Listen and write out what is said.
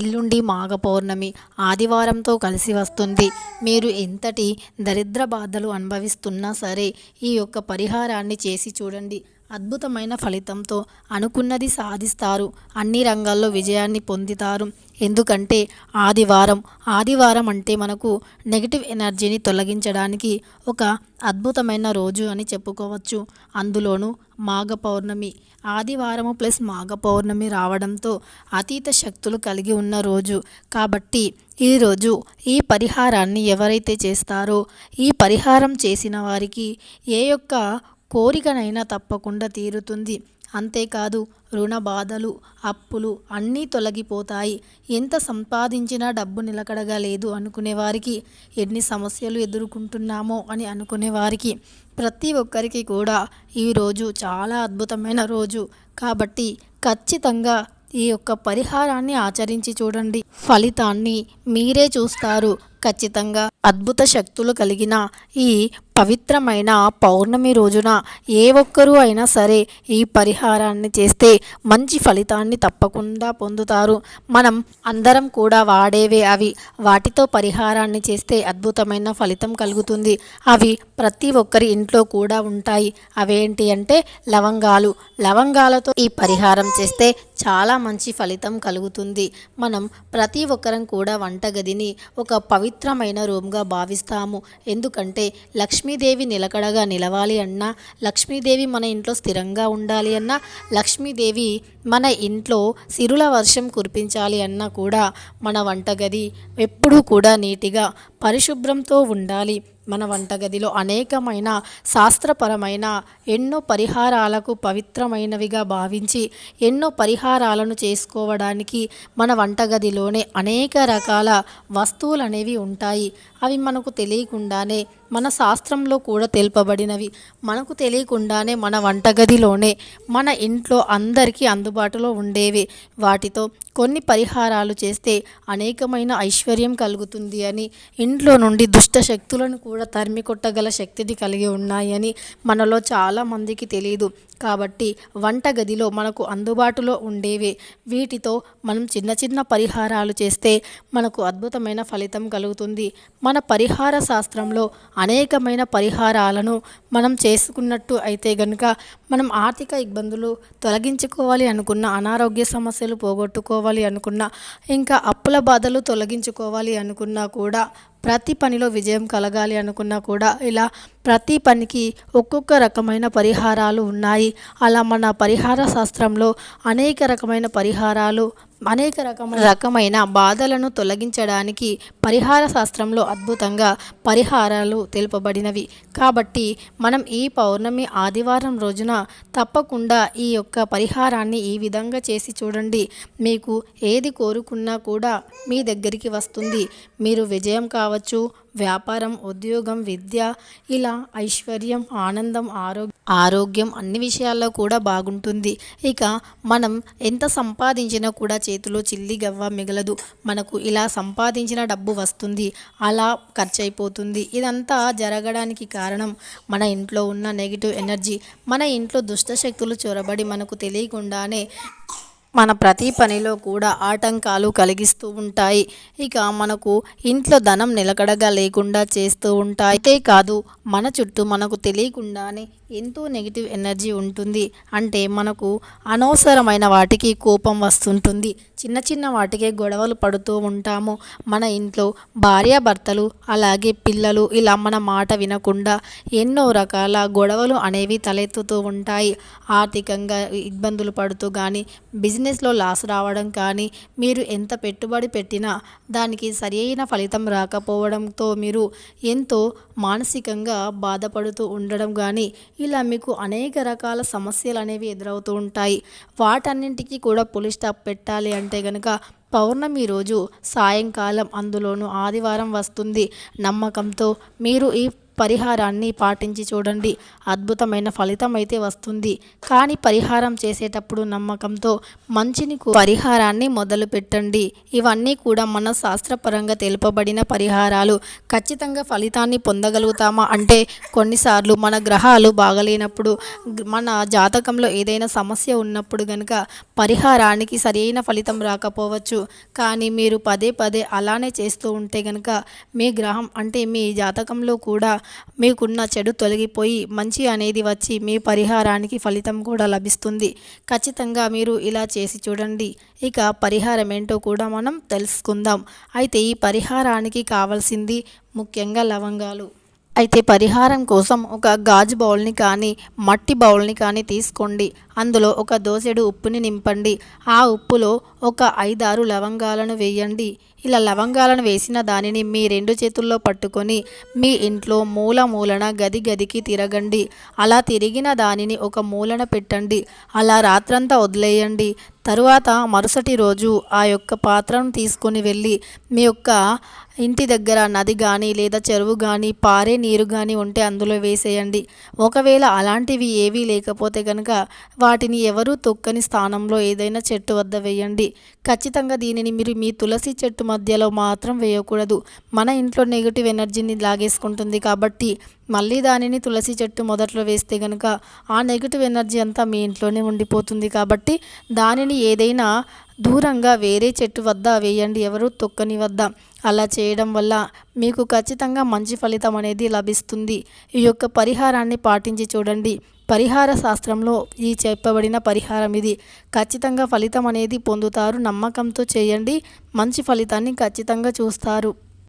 ఎల్లుండి మాఘ పౌర్ణమి ఆదివారంతో కలిసి వస్తుంది. మీరు ఎంతటి దరిద్ర బాధలు అనుభవిస్తున్నా సరే ఈ యొక్క పరిహారాన్ని చేసి చూడండి. అద్భుతమైన ఫలితంతో అనుకున్నది సాధిస్తారు. అన్ని రంగాల్లో విజయాన్ని పొందుతారు. ఎందుకంటే ఆదివారం ఆదివారం అంటే మనకు నెగిటివ్ ఎనర్జీని తొలగించడానికి ఒక అద్భుతమైన రోజు అని చెప్పుకోవచ్చు. అందులోనూ మాఘ పౌర్ణమి ఆదివారము ప్లస్ మాఘ పౌర్ణమి రావడంతో అతీత శక్తులు కలిగి ఉన్న రోజు. కాబట్టి ఈరోజు ఈ పరిహారాన్ని ఎవరైతే చేస్తారో ఈ పరిహారం చేసిన వారికి ఏ యొక్క కోరికనైనా తప్పకుండా తీరుతుంది. అంతేకాదు రుణ బాధలు అప్పులు అన్నీ తొలగిపోతాయి. ఎంత సంపాదించినా డబ్బు నిలకడగా లేదు అనుకునే వారికి ఎన్ని సమస్యలు ఎదుర్కొంటున్నామో అని అనుకునే వారికి ప్రతి ఒక్కరికి కూడా ఈరోజు చాలా అద్భుతమైన రోజు. కాబట్టి ఖచ్చితంగా ఈ యొక్క పరిహారాన్ని ఆచరించి చూడండి. ఫలితాన్ని మీరే చూస్తారు. ఖచ్చితంగా అద్భుత శక్తులు కలిగిన ఈ పవిత్రమైన పౌర్ణమి రోజున ఏ ఒక్కరూ అయినా సరే ఈ పరిహారాన్ని చేస్తే మంచి ఫలితాన్ని తప్పకుండా పొందుతారు. మనం అందరం కూడా వాడేవే అవి. వాటితో పరిహారాన్ని చేస్తే అద్భుతమైన ఫలితం కలుగుతుంది. అవి ప్రతి ఒక్కరి ఇంట్లో కూడా ఉంటాయి. అవేంటి అంటే లవంగాలు. లవంగాలతో ఈ పరిహారం చేస్తే చాలా మంచి ఫలితం కలుగుతుంది. మనం ప్రతి ఒక్కరం కూడా వంటగదిని ఒక పవిత్రమైన రూమ్గా భావిస్తాము. ఎందుకంటే లక్ష్మి లక్ష్మీదేవి నిలకడగా నిలవాలి అన్నా లక్ష్మీదేవి మన ఇంట్లో స్థిరంగా ఉండాలి అన్నా లక్ష్మీదేవి మన ఇంట్లో సిరుల వర్షం కురిపించాలి అన్నా కూడా మన వంటగది ఎప్పుడూ కూడా నీటిగా పరిశుభ్రంతో ఉండాలి. మన వంటగదిలో అనేకమైన శాస్త్రపరమైన ఎన్నో పరిహారాలకు పవిత్రమైనవిగా భావించి ఎన్నో పరిహారాలను చేసుకోవడానికి మన వంటగదిలోనే అనేక రకాల వస్తువులు అనేవి ఉంటాయి. అవి మనకు తెలియకుండానే మన శాస్త్రంలో కూడా తెలుపబడినవి. మనకు తెలియకుండానే మన వంటగదిలోనే మన ఇంట్లో అందరికీ అందుబాటులో ఉండేవి. వాటితో కొన్ని పరిహారాలు చేస్తే అనేకమైన ఐశ్వర్యం కలుగుతుంది అని ఇంట్లో నుండి దుష్ట శక్తులను కూడా తరిమి కొట్టగల శక్తిని కలిగి ఉన్నాయని మనలో చాలామందికి తెలియదు కాబట్టి వంటగదిలో మనకు అందుబాటులో ఉండేవి. వీటితో మనం చిన్న చిన్న పరిహారాలు చేస్తే మనకు అద్భుతమైన ఫలితం కలుగుతుంది. మన పరిహార శాస్త్రంలో అనేకమైన పరిహారాలను మనం చేసుకున్నట్టు అయితే గనుక మనం ఆర్థిక ఇబ్బందులు తొలగించుకోవాలి అనుకున్న అనారోగ్య సమస్యలు పోగొట్టుకోవాలి అనుకున్న ఇంకా అప్పుల బాధలు తొలగించుకోవాలి అనుకున్నా కూడా ప్రతి పనిలో విజయం కలగాలి అనుకున్నా కూడా ఇలా ప్రతి పనికి ఒక్కొక్క రకమైన పరిహారాలు ఉన్నాయి. అలా మన పరిహార శాస్త్రంలో అనేక రకమైన పరిహారాలు అనేక రకమైన రకమైన బాధలను తొలగించడానికి పరిహార శాస్త్రంలో అద్భుతంగా పరిహారాలు తెలుపబడినవి. కాబట్టి మనం ఈ పౌర్ణమి ఆదివారం రోజున తప్పకుండా ఈ యొక్క పరిహారాన్ని ఈ విధంగా చేసి చూడండి. మీకు ఏది కోరుకున్నా కూడా మీ దగ్గరికి వస్తుంది. మీరు విజయం కావచ్చు వ్యాపారం ఉద్యోగం విద్య ఇలా ఐశ్వర్యం ఆనందం ఆరోగ్యం ఆరోగ్యం అన్ని విషయాల్లో కూడా బాగుంటుంది. ఇక మనం ఎంత సంపాదించినా కూడా చేతిలో చిల్లి గవ్వ మిగలదు. మనకు ఇలా సంపాదించిన డబ్బు వస్తుంది అలా ఖర్చు అయిపోతుంది ఇదంతా జరగడానికి కారణం మన ఇంట్లో ఉన్న నెగిటివ్ ఎనర్జీ. మన ఇంట్లో దుష్ట శక్తులు చొరబడి మనకు తెలియకుండానే మన ప్రతి పనిలో కూడా ఆటంకాలు కలిగిస్తూ ఉంటాయి. ఇక మనకు ఇంట్లో ధనం నిలకడగా లేకుండా చేస్తూ ఉంటాయి. అంతే కాదు మన చుట్టూ మనకు తెలియకుండానే ఎంతో నెగిటివ్ ఎనర్జీ ఉంటుంది. అంటే మనకు అనవసరమైన వాటికి కోపం వస్తుంటుంది. చిన్న చిన్న వాటికే గొడవలు పడుతూ ఉంటాము. మన ఇంట్లో భార్యాభర్తలు అలాగే పిల్లలు ఇలా మన మాట వినకుండా ఎన్నో రకాల గొడవలు అనేవి తలెత్తుతూ ఉంటాయి. ఆర్థికంగా ఇబ్బందులు పడుతూ కానీ బిజినెస్ బిజినెస్లో లాస్ రావడం కానీ మీరు ఎంత పెట్టుబడి పెట్టినా దానికి సరైన ఫలితం రాకపోవడంతో మీరు ఎంతో మానసికంగా బాధపడుతూ ఉండడం కానీ ఇలా మీకు అనేక రకాల సమస్యలు అనేవి ఎదురవుతూ ఉంటాయి. వాటన్నింటికి కూడా పులి స్టాప్ పెట్టాలి అంటే కనుక పౌర్ణమి రోజు సాయంకాలం అందులోనూ ఆదివారం వస్తుంది. నమ్మకంతో మీరు ఈ పరిహారాన్ని పాటించి చూడండి. అద్భుతమైన ఫలితం అయితే వస్తుంది. కానీ పరిహారం చేసేటప్పుడు నమ్మకంతో మంచిని పరిహారాన్ని మొదలు పెట్టండి. ఇవన్నీ కూడా మన శాస్త్రపరంగా తెలుపబడిన పరిహారాలు. ఖచ్చితంగా ఫలితాన్ని పొందగలుగుతామా? అంటే కొన్నిసార్లు మన గ్రహాలు బాగలేనప్పుడు మన జాతకంలో ఏదైనా సమస్య ఉన్నప్పుడు గనుక పరిహారానికి సరైన ఫలితం రాకపోవచ్చు. కానీ మీరు పదే పదే అలానే చేస్తూ ఉంటే గనుక మీ గ్రహం అంటే మీ జాతకంలో కూడా మీకున్న చెడు తొలగిపోయి మంచి అనేది వచ్చి మీ పరిహారానికి ఫలితం కూడా లభిస్తుంది. ఖచ్చితంగా మీరు ఇలా చేసి చూడండి. ఇక పరిహారం ఏంటో కూడా మనం తెలుసుకుందాం. అయితే ఈ పరిహారానికి కావాల్సింది ముఖ్యంగా లవంగాలు. అయితే పరిహారం కోసం ఒక గాజు బౌల్ని కానీ మట్టి బౌల్ని కానీ తీసుకోండి. అందులో ఒక దోసెడు ఉప్పుని నింపండి. ఆ ఉప్పులో ఒక ఐదారు లవంగాలను వేయండి. ఇలా లవంగాలను వేసిన దానిని మీ రెండు చేతుల్లో పట్టుకొని మీ ఇంట్లో మూల మూలన గది గదికి తిరగండి. అలా తిరిగిన దానిని ఒక మూలన పెట్టండి. అలా రాత్రంతా వదిలేయండి. తరువాత మరుసటి రోజు ఆ యొక్క పాత్రను తీసుకొని వెళ్ళి మీ యొక్క ఇంటి దగ్గర నది కానీ లేదా చెరువు కానీ పారే నీరు కానీ ఉంటే అందులో వేసేయండి. ఒకవేళ అలాంటివి ఏవీ లేకపోతే కనుక వాటిని ఎవరూ తొక్కని స్థానంలో ఏదైనా చెట్టు వద్ద వేయండి. ఖచ్చితంగా దీనిని మీరు మీ తులసి చెట్టు మధ్యలో మాత్రం వేయకూడదు. మన ఇంట్లో నెగిటివ్ ఎనర్జీని లాగేసుకుంటుంది కాబట్టి మళ్ళీ దానిని తులసి చెట్టు మొదట్లో వేస్తే కనుక ఆ నెగిటివ్ ఎనర్జీ అంతా మీ ఇంట్లోనే ఉండిపోతుంది కాబట్టి దానిని ఏదైనా దూరంగా వేరే చెట్టు వద్ద వేయండి. ఎవరు తొక్కని వద్ద. అలా చేయడం వల్ల మీకు ఖచ్చితంగా మంచి ఫలితం అనేది లభిస్తుంది. ఈ యొక్క పరిహారాన్ని పాటించి చూడండి. పరిహార శాస్త్రంలో ఈ చెప్పబడిన పరిహారం ఇది. ఖచ్చితంగా ఫలితం అనేది పొందుతారు. నమ్మకంతో చేయండి. మంచి ఫలితాన్ని ఖచ్చితంగా చూస్తారు.